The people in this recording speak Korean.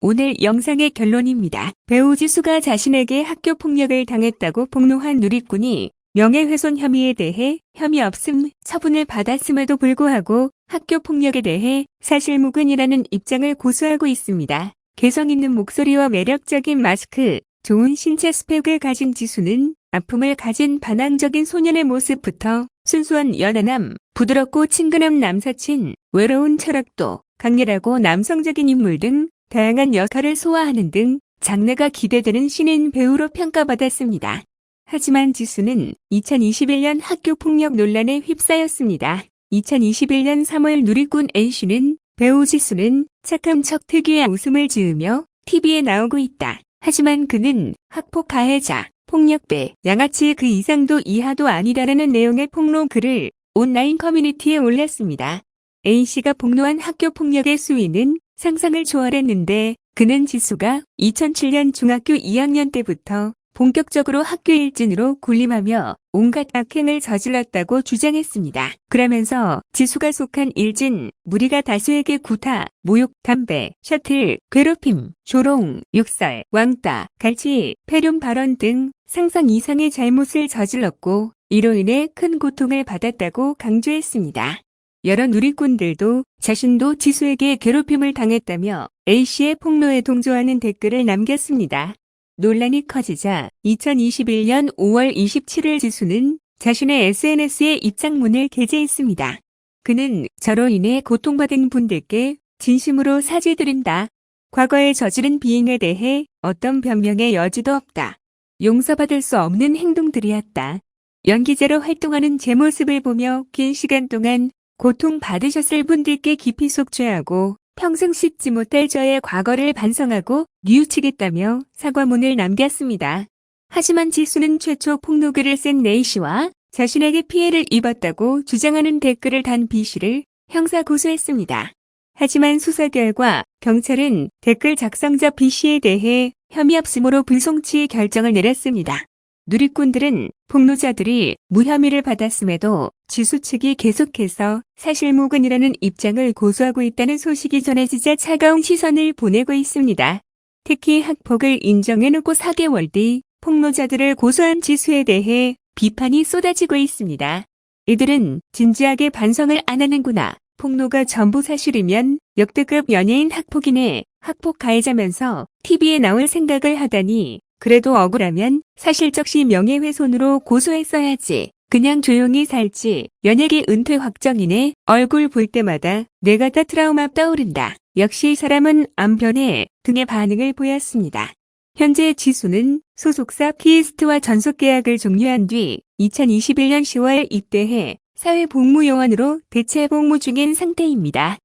오늘 영상의 결론입니다. 배우 지수가 자신에게 학교 폭력을 당했다고 폭로한 누리꾼이 명예훼손 혐의에 대해 혐의 없음 처분을 받았음에도 불구하고 학교 폭력에 대해 사실무근이라는 입장을 고수하고 있습니다. 개성 있는 목소리와 매력적인 마스크, 좋은 신체 스펙을 가진 지수는 아픔을 가진 반항적인 소년의 모습부터 순수한 연하남, 부드럽고 친근한 남사친, 외로운 철학도, 강렬하고 남성적인 인물 등 다양한 역할을 소화하는 등 장래가 기대되는 신인 배우로 평가받았습니다. 하지만 지수는 2021년 학교 폭력 논란에 휩싸였습니다. 2021년 3월 누리꾼 N씨는 배우 지수는 착한 척 특유의 웃음을 지으며 TV에 나오고 있다. 하지만 그는 학폭 가해자, 폭력배, 양아치 그 이상도 이하도 아니다라는 내용의 폭로 글을 온라인 커뮤니티에 올렸습니다. A씨가 폭로한 학교 폭력의 수위는 상상을 초월했는데 그는 지수가 2007년 중학교 2학년 때부터 본격적으로 학교 일진으로 군림하며 온갖 악행을 저질렀다고 주장했습니다. 그러면서 지수가 속한 일진 무리가 다수에게 구타, 모욕, 담배, 셔틀, 괴롭힘, 조롱, 욕설, 왕따, 갈치, 폐륜 발언 등 상상 이상의 잘못을 저질렀고 이로 인해 큰 고통을 받았다고 강조했습니다. 여러 누리꾼들도 자신도 지수에게 괴롭힘을 당했다며 A씨의 폭로에 동조하는 댓글을 남겼습니다. 논란이 커지자 2021년 5월 27일 지수는 자신의 SNS에 입장문을 게재했습니다. 그는 저로 인해 고통받은 분들께 진심으로 사죄드린다. 과거에 저지른 비행에 대해 어떤 변명의 여지도 없다. 용서받을 수 없는 행동들이었다. 연기자로 활동하는 제 모습을 보며 긴 시간 동안 고통 받으셨을 분들께 깊이 속죄하고 평생 씻지 못할 저의 과거를 반성하고 뉘우치겠다며 사과문을 남겼습니다. 하지만 지수는 최초 폭로글을 쓴 네이씨와 자신에게 피해를 입었다고 주장하는 댓글을 단 B씨를 형사 고소했습니다. 하지만 수사 결과 경찰은 댓글 작성자 B씨에 대해 혐의 없음으로 불송치 결정을 내렸습니다. 누리꾼들은 폭로자들이 무혐의를 받았음에도 지수 측이 계속해서 사실무근이라는 입장을 고수하고 있다는 소식이 전해지자 차가운 시선을 보내고 있습니다. 특히 학폭을 인정해놓고 4개월 뒤 폭로자들을 고소한 지수에 대해 비판이 쏟아지고 있습니다. 이들은 진지하게 반성을 안 하는구나. 폭로가 전부 사실이면 역대급 연예인 학폭인의 학폭 가해자면서 TV에 나올 생각을 하다니 그래도 억울하면 사실적시 명예훼손으로 고소했어야지. 그냥 조용히 살지. 연예계 은퇴 확정이네. 얼굴 볼 때마다 내가 다 트라우마 떠오른다. 역시 사람은 안 변해 등의 반응을 보였습니다. 현재 지수는 소속사 키스트와 전속 계약을 종료한 뒤 2021년 10월 입대해 사회복무요원으로 대체 복무 중인 상태입니다.